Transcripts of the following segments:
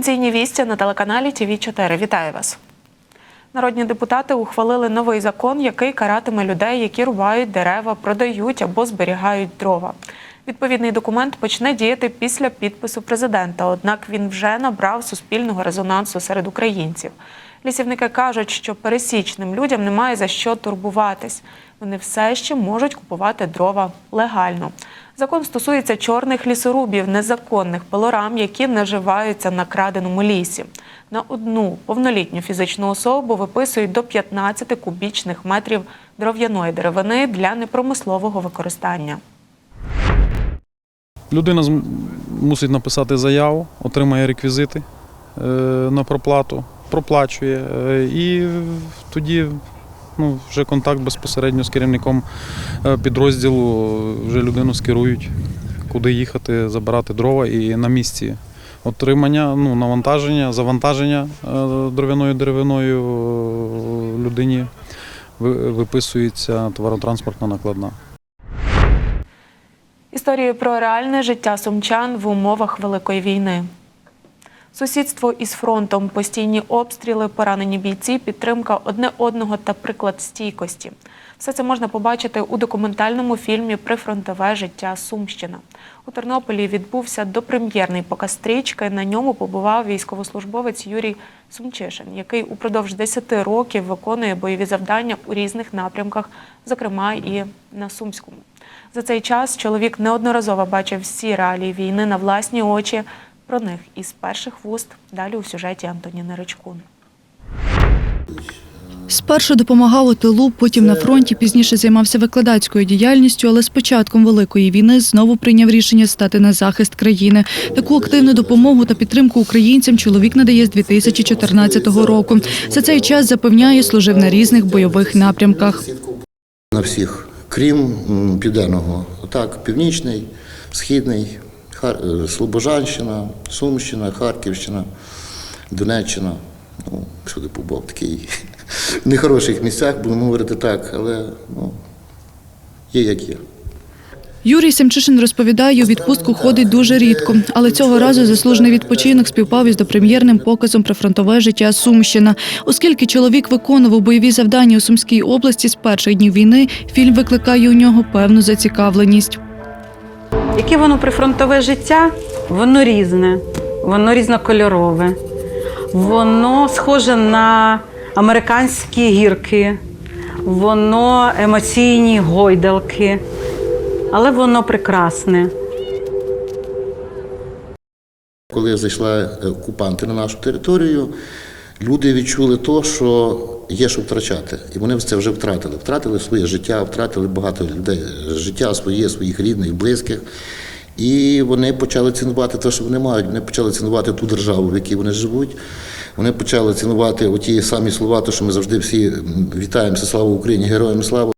Провінційні вісті на телеканалі ТВ 4 Вітаю вас. Народні депутати ухвалили новий закон, який каратиме людей, які рубають дерева, продають або зберігають дрова. Відповідний документ почне діяти після підпису президента, однак він вже набрав суспільного резонансу серед українців. Лісівники кажуть, що пересічним людям немає за що турбуватись. Вони все ще можуть купувати дрова легально. Закон стосується чорних лісорубів, незаконних пилорам, які наживаються на краденому лісі. На одну повнолітню фізичну особу виписують до 15 кубічних метрів дров'яної деревини для непромислового використання. Людина мусить написати заяву, отримає реквізити е, на проплату, проплачує е, і тоді ну, вже контакт безпосередньо з керівником е, підрозділу, вже людину скерують, куди їхати, забирати дрова і на місці. Отримання, ну, навантаження, завантаження е, дров'яною деревиною е, людині виписується товаротранспортна накладна. Історії про реальне життя сумчан в умовах великої війни. Сусідство із фронтом, постійні обстріли, поранені бійці, підтримка одне одного та приклад стійкості. Все це можна побачити у документальному фільмі Прифронтове життя Сумщина. У Тернополі відбувся допрем'єрний показ стрічки. На ньому побував військовослужбовець Юрій Сумчишин, який упродовж 10 років виконує бойові завдання у різних напрямках, зокрема і на Сумському. За цей час чоловік неодноразово бачив всі реалії війни на власні очі. Про них із перших вуст далі у сюжеті Антоніни Ричкун. Спершу допомагав у тилу, потім на фронті, пізніше займався викладацькою діяльністю, але з початком великої війни знову прийняв рішення стати на захист країни. Таку активну допомогу та підтримку українцям чоловік надає з 2014 року. За цей час запевняє, служив на різних бойових напрямках. На всіх, крім південного. Так, північний, східний, Хар- е, Слобожанщина, Сумщина, Харківщина, Донеччина. Ну, всюди побував такий в нехороших місцях, будемо говорити так, але ну, є як є. Юрій Семчишин розповідає, у відпустку ходить дуже рідко, але цього разу заслужений відпочинок співпав із допрем'єрним показом про фронтове життя Сумщина. Оскільки чоловік виконував бойові завдання у Сумській області з перших днів війни, фільм викликає у нього певну зацікавленість. Яке воно прифронтове життя? Воно різне, воно різнокольорове, воно схоже на американські гірки, воно емоційні гойдалки, але воно прекрасне. Коли зайшли окупанти на нашу територію, люди відчули то, що є що втрачати. І вони це вже втратили. Втратили своє життя, втратили багато людей життя своє, своїх рідних, близьких. І вони почали цінувати те, що вони мають. Вони почали цінувати ту державу, в якій вони живуть. Вони почали цінувати оті самі слова, то що ми завжди всі вітаємося, слава Україні, героям слава.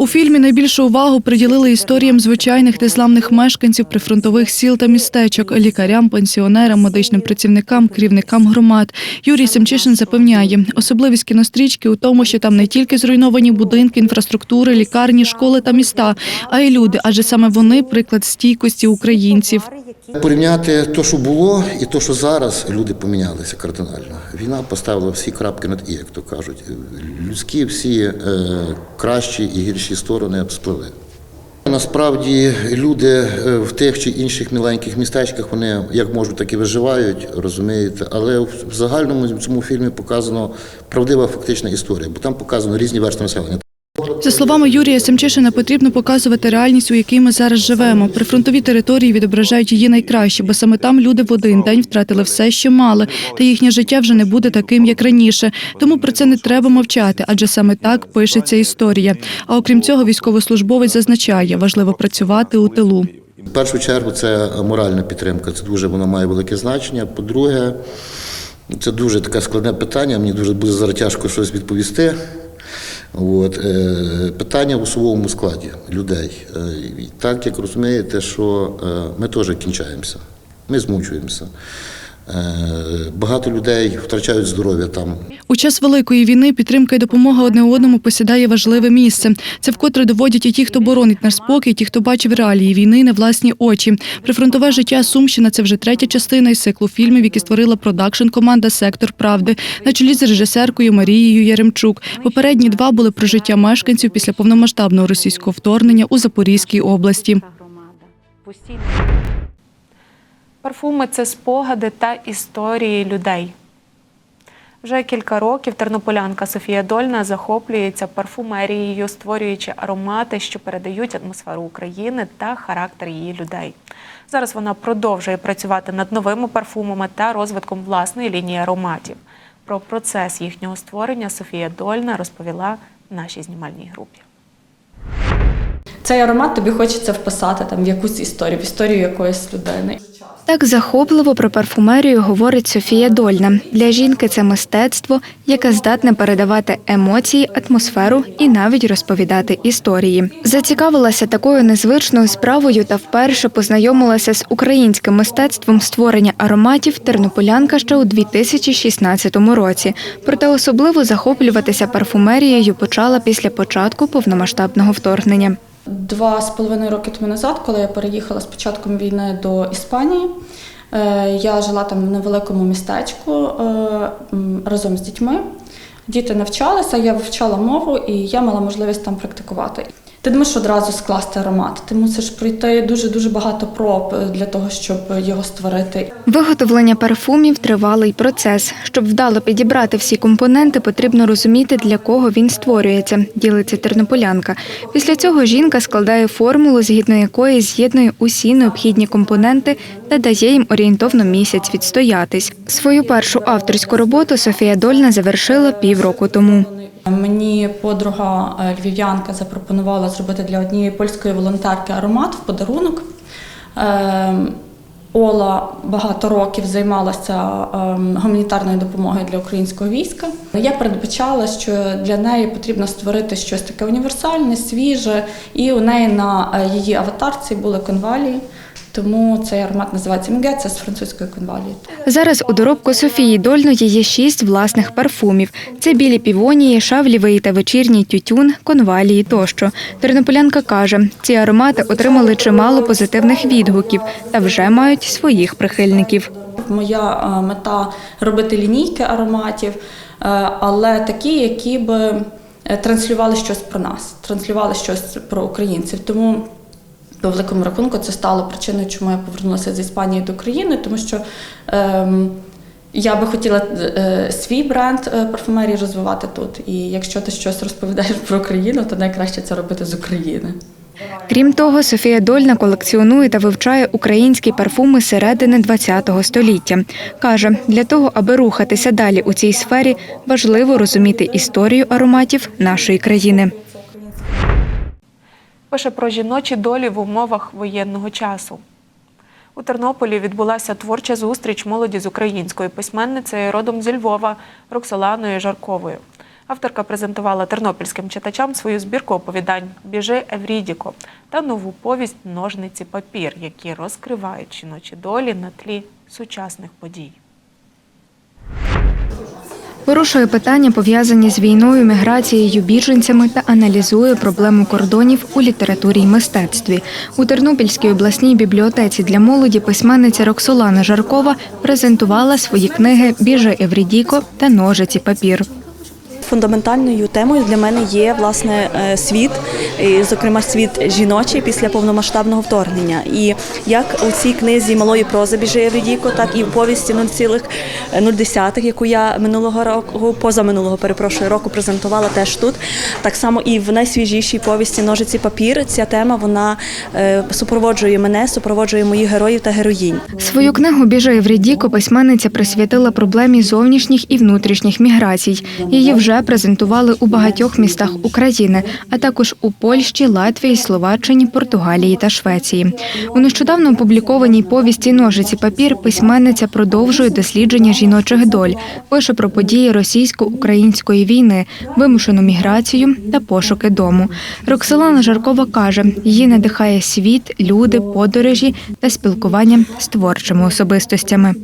У фільмі найбільшу увагу приділили історіям звичайних незламних мешканців прифронтових сіл та містечок, лікарям, пенсіонерам, медичним працівникам, керівникам громад. Юрій Семчишин запевняє, особливість кінострічки у тому, що там не тільки зруйновані будинки, інфраструктури, лікарні, школи та міста, а й люди, адже саме вони приклад стійкості українців. Порівняти те, що було, і те, що зараз люди помінялися кардинально. Війна поставила всі крапки над і, як то кажуть. Людські всі е, кращі і гірші сторони сплили. Насправді люди е, в тих чи інших міленьких містечках вони як можуть, так і виживають, розумієте. Але в загальному цьому фільмі показано правдива фактична історія, бо там показано різні верстви населення. За словами Юрія Семчишина, потрібно показувати реальність, у якій ми зараз живемо. Прифронтові території відображають її найкраще, бо саме там люди в один день втратили все, що мали, та їхнє життя вже не буде таким, як раніше. Тому про це не треба мовчати, адже саме так пишеться історія. А окрім цього, військовослужбовець зазначає, важливо працювати у тилу. В першу чергу це моральна підтримка. Це дуже воно має велике значення. По-друге, це дуже таке складне питання. Мені дуже буде зараз тяжко щось відповісти. От, е, питання в особовому складі людей. Е, і так як розумієте, що е, ми теж кінчаємося, ми змучуємося. Е, Багато людей втрачають здоров'я там. У час великої війни підтримка і допомога одне одному посідає важливе місце. Це вкотре доводять і ті, хто боронить наш спокій, і ті, хто бачив реалії війни на власні очі. Прифронтове життя Сумщина це вже третя частина із циклу фільмів, які створила продакшн команда Сектор правди на чолі з режисеркою Марією Яремчук. Попередні два були про життя мешканців після повномасштабного російського вторгнення у Запорізькій області. Парфуми це спогади та історії людей. Вже кілька років тернополянка Софія Дольна захоплюється парфумерією, створюючи аромати, що передають атмосферу України та характер її людей. Зараз вона продовжує працювати над новими парфумами та розвитком власної лінії ароматів. Про процес їхнього створення Софія Дольна розповіла нашій знімальній групі. Цей аромат тобі хочеться вписати там в якусь історію, в історію якоїсь людини. Так захопливо про парфумерію говорить Софія Дольна. Для жінки це мистецтво, яке здатне передавати емоції, атмосферу і навіть розповідати історії. Зацікавилася такою незвичною справою та вперше познайомилася з українським мистецтвом створення ароматів тернополянка ще у 2016 році. Проте особливо захоплюватися парфумерією почала після початку повномасштабного вторгнення. Два з половиною роки тому назад, коли я переїхала з початком війни до Іспанії, е, я жила там в невеликому містечку е, разом з дітьми. Діти навчалися, я вивчала мову і я мала можливість там практикувати. Ти не можеш одразу скласти аромат. Ти мусиш пройти дуже дуже багато проб е, для того, щоб його створити. Виготовлення парфумів тривалий процес. Щоб вдало підібрати всі компоненти, потрібно розуміти, для кого він створюється, ділиться тернополянка. Після цього жінка складає формулу, згідно якої з'єднує усі необхідні компоненти та дає їм орієнтовно місяць відстоятись. Свою першу авторську роботу Софія Дольна завершила півроку тому. Мені подруга е, львів'янка запропонувала зробити для однієї польської волонтерки аромат в подарунок. Ем, Ола багато років займалася ем, гуманітарною допомогою для українського війська. Я передбачала, що для неї потрібно створити щось таке універсальне, свіже, і у неї на е, її аватарці були конвалії. Тому цей аромат називається Міге, це з французької конвалії. Зараз у доробку Софії Дольної є шість власних парфумів. Це білі півонії, шавлівий та вечірній тютюн, конвалії тощо. Тернополянка каже, ці аромати отримали чимало позитивних відгуків та вже мають своїх прихильників. Моя е, мета робити лінійки ароматів, е, але такі, які би е, транслювали щось про нас, транслювали щось про українців. Тому по великому рахунку це стало причиною, чому я повернулася з Іспанії до України, тому що ем, я би хотіла е, свій бренд е, парфумерії розвивати тут. І якщо ти щось розповідаєш про Україну, то найкраще це робити з України. Крім того, Софія Дольна колекціонує та вивчає українські парфуми середини ХХ століття. Каже, для того, аби рухатися далі у цій сфері, важливо розуміти історію ароматів нашої країни. Пише про жіночі долі в умовах воєнного часу. У Тернополі відбулася творча зустріч молоді з українською письменницею родом зі Львова Роксоланою Жарковою. Авторка презентувала тернопільським читачам свою збірку оповідань Біжи Еврідіко та нову повість Ножниці папір, які розкривають жіночі долі на тлі сучасних подій. Порушує питання, пов'язані з війною, міграцією, біженцями та аналізує проблему кордонів у літературі й мистецтві. У Тернопільській обласній бібліотеці для молоді письменниця Роксолана Жаркова презентувала свої книги Біже Еврідіко та Ножиці папір. Фундаментальною темою для мене є власне е, світ, і, зокрема світ жіночий після повномасштабного вторгнення. І як у цій книзі малої прози біже Еврідіко, так і в повісті 0,0, яку я минулого року, позаминулого перепрошую року презентувала теж тут. Так само і в найсвіжішій повісті Ножиці папір. Ця тема вона е, супроводжує мене, супроводжує моїх героїв та героїнь. Свою книгу Біже Еврідіко письменниця присвятила проблемі зовнішніх і внутрішніх міграцій. Її вже презентували у багатьох містах України, а також у Польщі, Латвії, Словаччині, Португалії та Швеції. У нещодавно опублікованій повісті Ножиці папір письменниця продовжує дослідження жіночих доль, пише про події російсько-української війни, вимушену міграцію та пошуки дому. Роксолана Жаркова каже, її надихає світ, люди, подорожі та спілкування з творчими особистостями.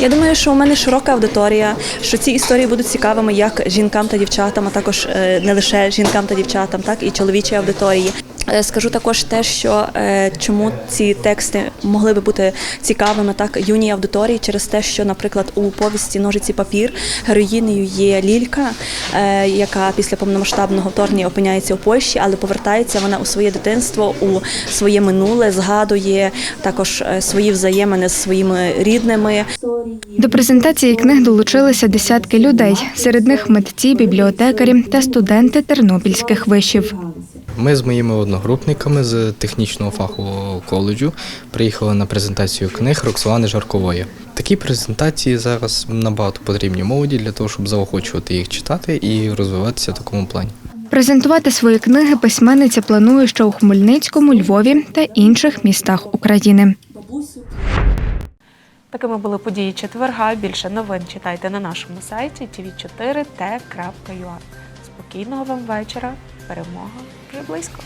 Я думаю, що у мене широка аудиторія, що ці історії будуть цікавими як жінкам та дівчатам, а також е, не лише жінкам та дівчатам, так і чоловічій аудиторії. Е, Скажу також те, що е, чому ці тексти могли би бути цікавими так юній аудиторії через те, що, наприклад, у повісті Ножиці папір героїнею є Лілька, е, яка після повномасштабного вторгнення опиняється у Польщі, але повертається вона у своє дитинство, у своє минуле, згадує також свої взаємини з своїми рідними. До презентації книг долучилися десятки людей. Серед них митці, бібліотекарі та студенти тернопільських вишів. Ми з моїми одногрупниками з технічного фахового коледжу приїхали на презентацію книг Роксолани Жаркової. Такі презентації зараз набагато потрібні молоді для того, щоб заохочувати їх читати і розвиватися в такому плані. Презентувати свої книги письменниця планує ще у Хмельницькому, Львові та інших містах України. Такими були події четверга. Більше новин читайте на нашому сайті tv4t.ua. Спокійного вам вечора. Перемога вже близько.